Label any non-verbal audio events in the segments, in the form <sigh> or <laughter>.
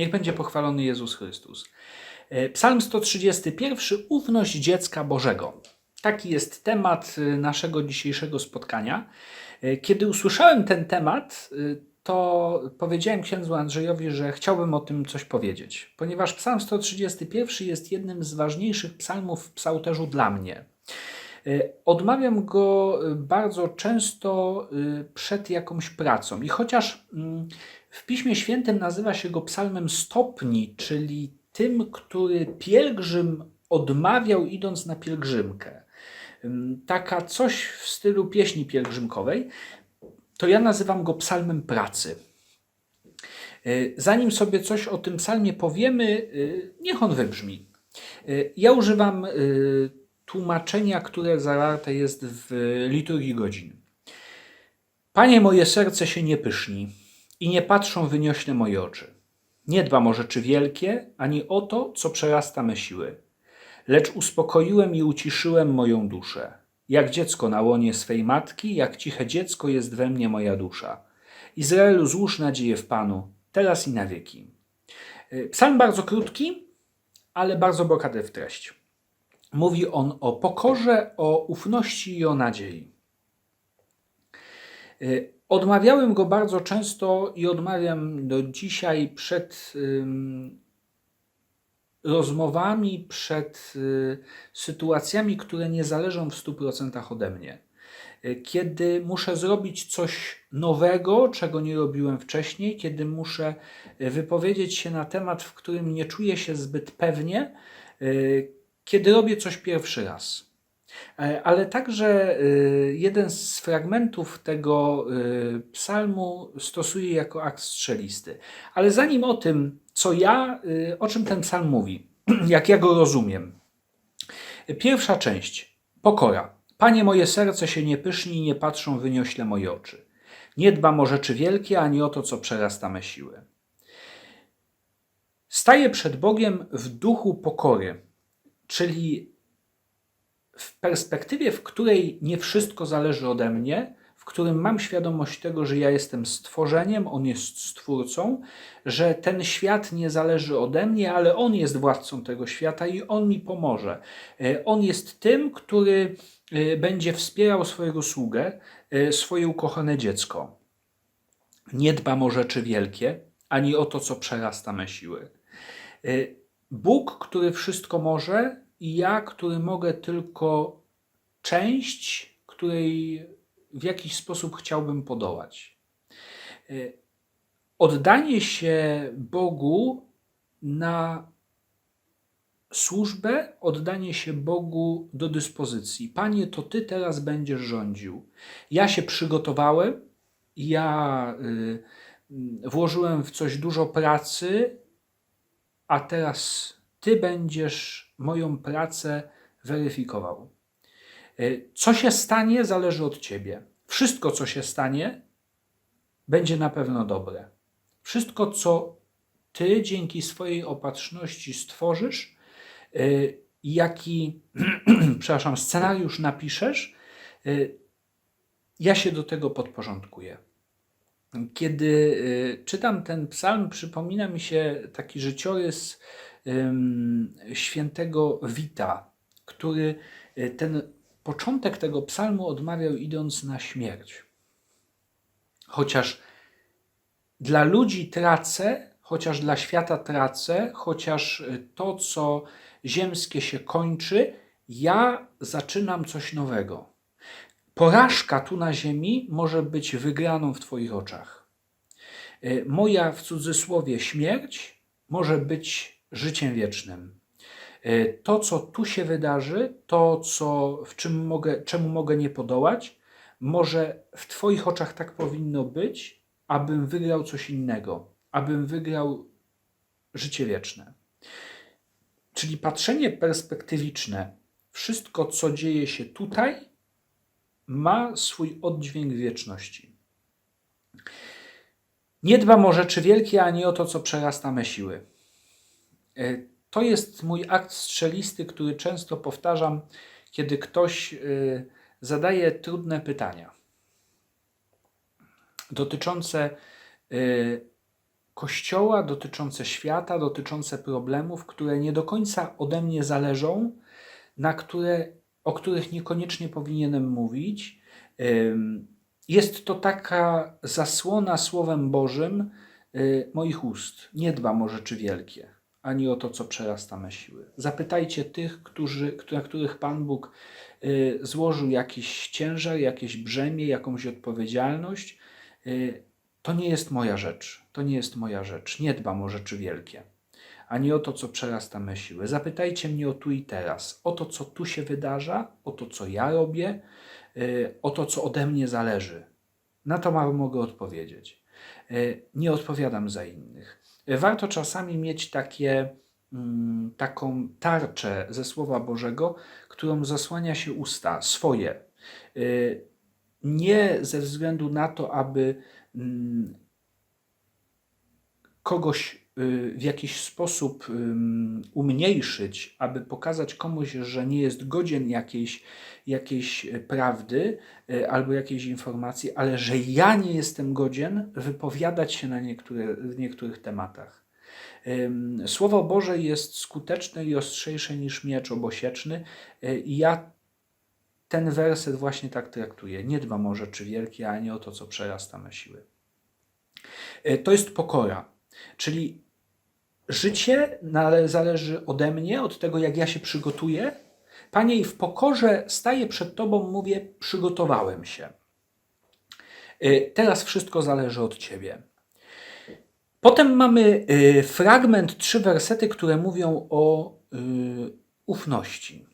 Niech będzie pochwalony Jezus Chrystus. E, Psalm 131. Ufność dziecka Bożego. Taki jest temat e, naszego dzisiejszego spotkania. E, Kiedy usłyszałem ten temat, to powiedziałem księdzu Andrzejowi, że chciałbym o tym coś powiedzieć, ponieważ Psalm 131 jest jednym z ważniejszych psalmów w psałterzu dla mnie. Odmawiam go bardzo często przed jakąś pracą. I chociaż mm, w Piśmie Świętym nazywa się go psalmem stopni, czyli tym, który pielgrzym odmawiał idąc na pielgrzymkę, ym, taka coś w stylu pieśni pielgrzymkowej, to ja nazywam go psalmem pracy. E, Zanim sobie coś o tym psalmie powiemy, e, niech on wybrzmi. E, Ja używam tłumaczenia, które zawarte jest w liturgii godzin. Panie, moje serce się nie pyszni i nie patrzą wyniośle moje oczy. Nie dbam o rzeczy wielkie, ani o to, co przerasta me siły. Lecz uspokoiłem i uciszyłem moją duszę. Jak dziecko na łonie swej matki, jak ciche dziecko jest we mnie moja dusza. Izraelu, złóż nadzieję w Panu, teraz i na wieki. Y, Psalm bardzo krótki, ale bardzo bogaty w treść. Mówi on o pokorze, o ufności i o nadziei. Odmawiałem go bardzo często i odmawiam do dzisiaj przed rozmowami, przed y, sytuacjami, które nie zależą w 100% ode mnie. Y, Kiedy muszę zrobić coś nowego, czego nie robiłem wcześniej, kiedy muszę y, wypowiedzieć się na temat, w którym nie czuję się zbyt pewnie, kiedy robię coś pierwszy raz. E, Ale także y, jeden z fragmentów tego y, psalmu stosuję jako akt strzelisty. Ale zanim o tym, co ja, o czym ten psalm mówi, <clears throat> jak ja go rozumiem. Pierwsza część. Pokora. Panie, moje serce się nie pyszni nie patrzą wyniośle moje oczy. Nie dbam o rzeczy wielkie, ani o to, co przerasta me siły. Staję przed Bogiem w duchu pokory, czyli w perspektywie, w której nie wszystko zależy ode mnie, w którym mam świadomość tego, że ja jestem stworzeniem, on jest stwórcą, że ten świat nie zależy ode mnie, ale on jest władcą tego świata i on mi pomoże. E, On jest tym, który e, będzie wspierał swojego sługę, e, swoje ukochane dziecko. Nie dbam o rzeczy wielkie, ani o to, co przerasta me siły. Bóg, który wszystko może, ja, który mogę tylko część, której w jakiś sposób chciałbym podołać. Y, Oddanie się Bogu na służbę, oddanie się Bogu do dyspozycji. Panie, to Ty teraz będziesz rządził. Ja się przygotowałem, ja y, włożyłem w coś dużo pracy, a teraz Ty będziesz moją pracę weryfikował. Y, Co się stanie, zależy od Ciebie. Wszystko, co się stanie, będzie na pewno dobre. Wszystko, co Ty dzięki swojej opatrzności stworzysz, y, jaki, <clears throat> przepraszam, scenariusz napiszesz, y, ja się do tego podporządkuję. Kiedy czytam ten psalm, przypomina mi się taki życiorys świętego Wita, który y, ten początek tego psalmu odmawiał idąc na śmierć. Chociaż dla ludzi tracę, chociaż dla świata tracę, chociaż y, to, co ziemskie się kończy, ja zaczynam coś nowego. Porażka tu na ziemi może być wygraną w Twoich oczach. Y, Moja w cudzysłowie śmierć może być życiem wiecznym. Y, To, co tu się wydarzy, to, co, w czym mogę, czemu mogę nie podołać, może w Twoich oczach tak powinno być, abym wygrał coś innego, abym wygrał życie wieczne. Czyli patrzenie perspektywiczne, wszystko, co dzieje się tutaj, ma swój oddźwięk wieczności. Nie dbam o rzeczy wielkie, ani o to, co przerasta me siły. E, To jest mój akt strzelisty, który często powtarzam, kiedy ktoś e, zadaje trudne pytania dotyczące e, Kościoła, dotyczące świata, dotyczące problemów, które nie do końca ode mnie zależą, na które, o których niekoniecznie powinienem mówić. Jest to taka zasłona Słowem Bożym moich ust. Nie dbam o rzeczy wielkie, ani o to, co przerasta me siły. Zapytajcie tych, którzy, na których Pan Bóg y, złożył jakiś ciężar, jakieś brzemię, jakąś odpowiedzialność. Y, To nie jest moja rzecz. To nie jest moja rzecz. Nie dbam o rzeczy wielkie, ani o to, co przerasta me siły. Zapytajcie mnie o tu i teraz, o to, co tu się wydarza, o to, co ja robię, y, o to, co ode mnie zależy. Na to mogę odpowiedzieć. Nie odpowiadam za innych. Y, Warto czasami mieć takie, mm, taką tarczę ze Słowa Bożego, którą zasłania się usta swoje. Y, Nie ze względu na to, aby mm, kogoś w jakiś sposób umniejszyć, aby pokazać komuś, że nie jest godzien jakiejś, jakiejś y, prawdy y, albo jakiejś informacji, ale że ja nie jestem godzien wypowiadać się na niektóre, w niektórych tematach. Słowo Boże jest skuteczne i ostrzejsze niż miecz obosieczny y, i ja ten werset właśnie tak traktuję. Nie dbam o rzeczy wielkie, a nie o to, co przerasta me siły. Y, To jest pokora. Czyli życie nale- zależy ode mnie, od tego, jak ja się przygotuję. Panie, i w pokorze staję przed Tobą, mówię, przygotowałem się. Y, Teraz wszystko zależy od Ciebie. Potem mamy y, fragment, trzy wersety, które mówią o y, ufności.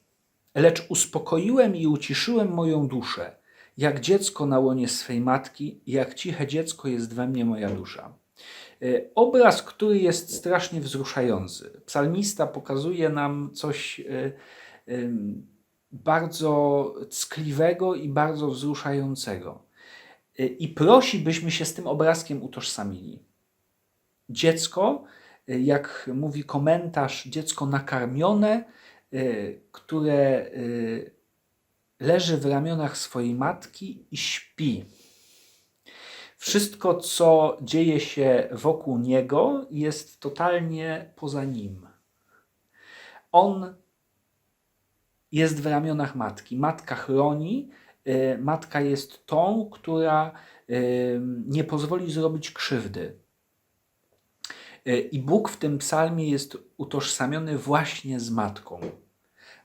Lecz uspokoiłem i uciszyłem moją duszę, jak dziecko na łonie swej matki, jak ciche dziecko jest we mnie moja dusza. Y, Obraz, który jest strasznie wzruszający. Psalmista pokazuje nam coś ym, bardzo ckliwego i bardzo wzruszającego. Y, I prosi, byśmy się z tym obrazkiem utożsamili. Dziecko, jak mówi komentarz, dziecko nakarmione, które leży w ramionach swojej matki i śpi. Wszystko, co dzieje się wokół niego, jest totalnie poza nim. On jest w ramionach matki. Matka chroni, y, matka jest tą, która y, nie pozwoli zrobić krzywdy. Y, I Bóg w tym psalmie jest utożsamiony właśnie z matką.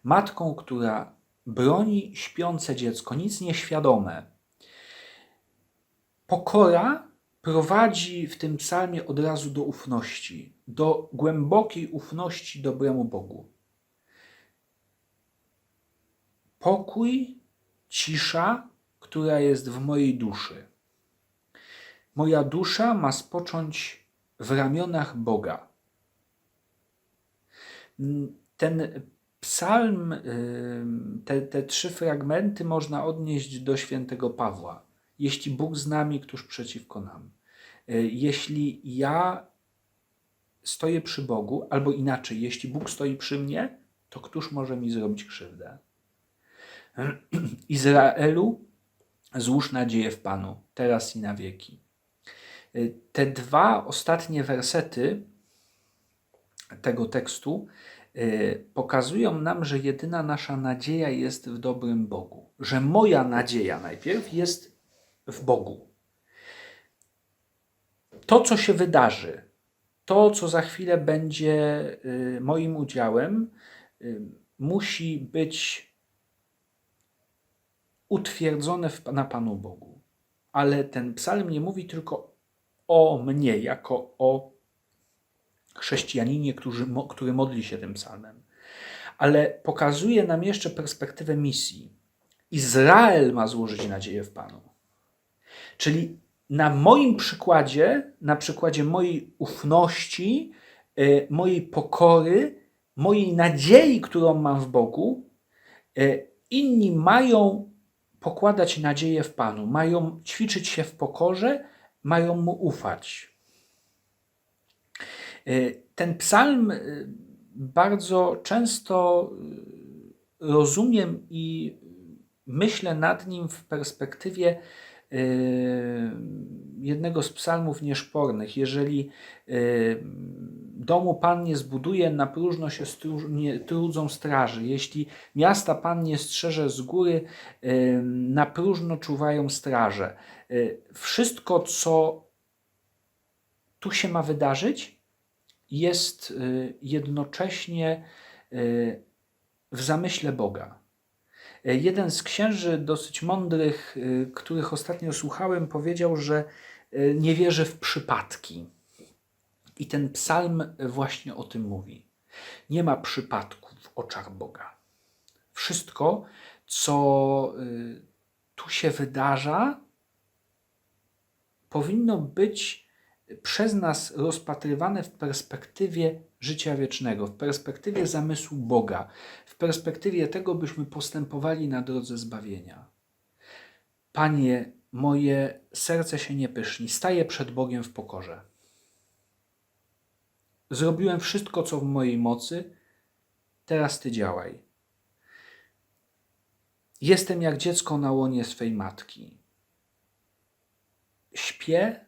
Matką, która broni śpiące dziecko, nic nieświadome. Pokora prowadzi w tym psalmie od razu do ufności, do głębokiej ufności dobremu Bogu. Pokój, cisza, która jest w mojej duszy. Moja dusza ma spocząć w ramionach Boga. Ten psalm, te, te trzy fragmenty można odnieść do świętego Pawła. Jeśli Bóg z nami, któż przeciwko nam? Y, Jeśli ja stoję przy Bogu, albo inaczej, jeśli Bóg stoi przy mnie, to któż może mi zrobić krzywdę? <clears throat> Izraelu, złóż nadzieję w Panu, teraz i na wieki. Y, Te dwa ostatnie wersety tego tekstu y, pokazują nam, że jedyna nasza nadzieja jest w dobrym Bogu. Że moja nadzieja najpierw jest w Bogu. To, co się wydarzy, to, co za chwilę będzie y, moim udziałem, y, musi być utwierdzone na Panu Bogu. Ale ten psalm nie mówi tylko o mnie, jako o chrześcijaninie, który, który modli się tym psalmem, ale pokazuje nam jeszcze perspektywę misji. Izrael ma złożyć nadzieję w Panu. Czyli na moim przykładzie, na przykładzie mojej ufności, y, mojej pokory, mojej nadziei, którą mam w Bogu, y, inni mają pokładać nadzieję w Panu, mają ćwiczyć się w pokorze, mają mu ufać. Y, Ten psalm bardzo często rozumiem i myślę nad nim w perspektywie jednego z psalmów nieszpornych. Jeżeli y, domu Pan nie zbuduje, na próżno się stróż, nie, trudzą straży. Jeśli miasta Pan nie strzeże z góry, y, na próżno czuwają straże. Wszystko, co tu się ma wydarzyć, jest jednocześnie w zamyśle Boga. Y, Jeden z księży dosyć mądrych, y, których ostatnio słuchałem, powiedział, że y, nie wierzy w przypadki. I ten psalm właśnie o tym mówi. Nie ma przypadków w oczach Boga. Wszystko, co tu się wydarza, powinno być przez nas rozpatrywane w perspektywie życia wiecznego, w perspektywie zamysłu Boga, perspektywie tego, byśmy postępowali na drodze zbawienia. Panie, moje serce się nie pyszni, staję przed Bogiem w pokorze. Zrobiłem wszystko, co w mojej mocy, teraz Ty działaj. Jestem jak dziecko na łonie swej matki. Śpię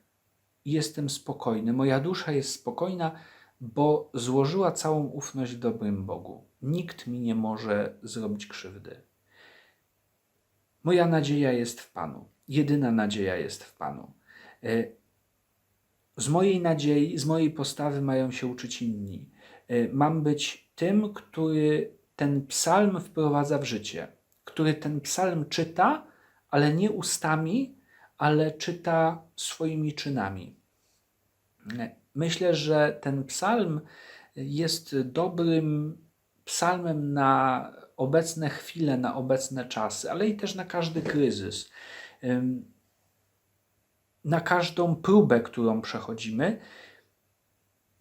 i jestem spokojny. Moja dusza jest spokojna, bo złożyła całą ufność w dobrym Bogu. Nikt mi nie może zrobić krzywdy. Moja nadzieja jest w Panu. Jedyna nadzieja jest w Panu. E, Z mojej nadziei, z mojej postawy mają się uczyć inni. E, Mam być tym, który ten psalm wprowadza w życie, który ten psalm czyta, ale nie ustami, ale czyta swoimi czynami. Myślę, że ten psalm jest dobrym psalmem na obecne chwile, na obecne czasy, ale i też na każdy kryzys, na każdą próbę, którą przechodzimy.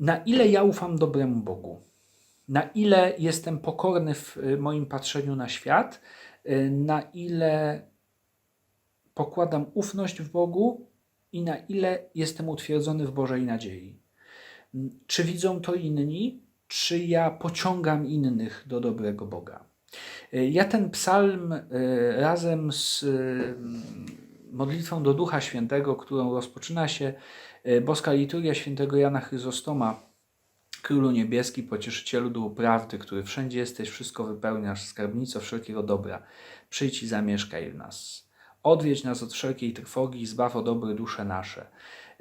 Na ile ja ufam dobremu Bogu, na ile jestem pokorny w y, moim patrzeniu na świat, y, na ile pokładam ufność w Bogu? I na ile jestem utwierdzony w Bożej nadziei. Czy widzą to inni, czy ja pociągam innych do dobrego Boga? Y, Ja ten psalm y, razem z y, modlitwą do Ducha Świętego, którą rozpoczyna się boska liturgia świętego Jana Chryzostoma, Królu Niebieski, Pocieszycielu Duchu Prawdy, który wszędzie jesteś, wszystko wypełniasz, skarbnico wszelkiego dobra, przyjdź i zamieszkaj w nas. Odwiedź nas od wszelkiej trwogi i zbaw o dobre dusze nasze.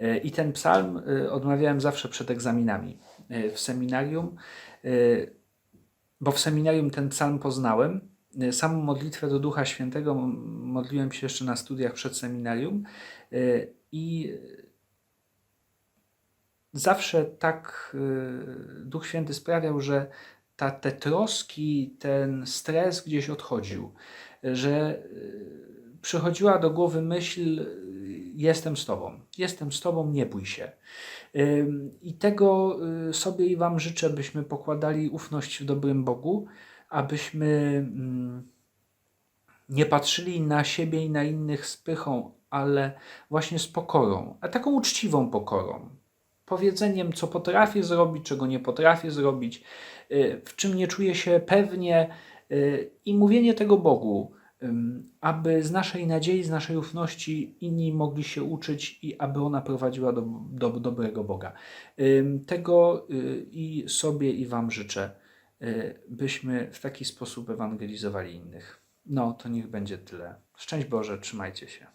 E, I ten psalm e, odmawiałem zawsze przed egzaminami e, w seminarium, bo w seminarium ten psalm poznałem. Samą modlitwę do Ducha Świętego modliłem się jeszcze na studiach przed seminarium i zawsze tak Duch Święty sprawiał, że ta, te troski, ten stres gdzieś odchodził, że przychodziła do głowy myśl: Jestem z Tobą, jestem z Tobą, nie bój się. I tego y, sobie i Wam życzę, byśmy pokładali ufność w dobrym Bogu, abyśmy mm, nie patrzyli na siebie i na innych z pychą, ale właśnie z pokorą, a taką uczciwą pokorą. Powiedzeniem, co potrafię zrobić, czego nie potrafię zrobić, y, w czym nie czuję się pewnie, y, i mówienie tego Bogu, aby z naszej nadziei, z naszej ufności inni mogli się uczyć i aby ona prowadziła do, do dobrego Boga. Tego y, i sobie, i Wam życzę, y, byśmy w taki sposób ewangelizowali innych. No, to niech będzie tyle. Szczęść Boże, trzymajcie się.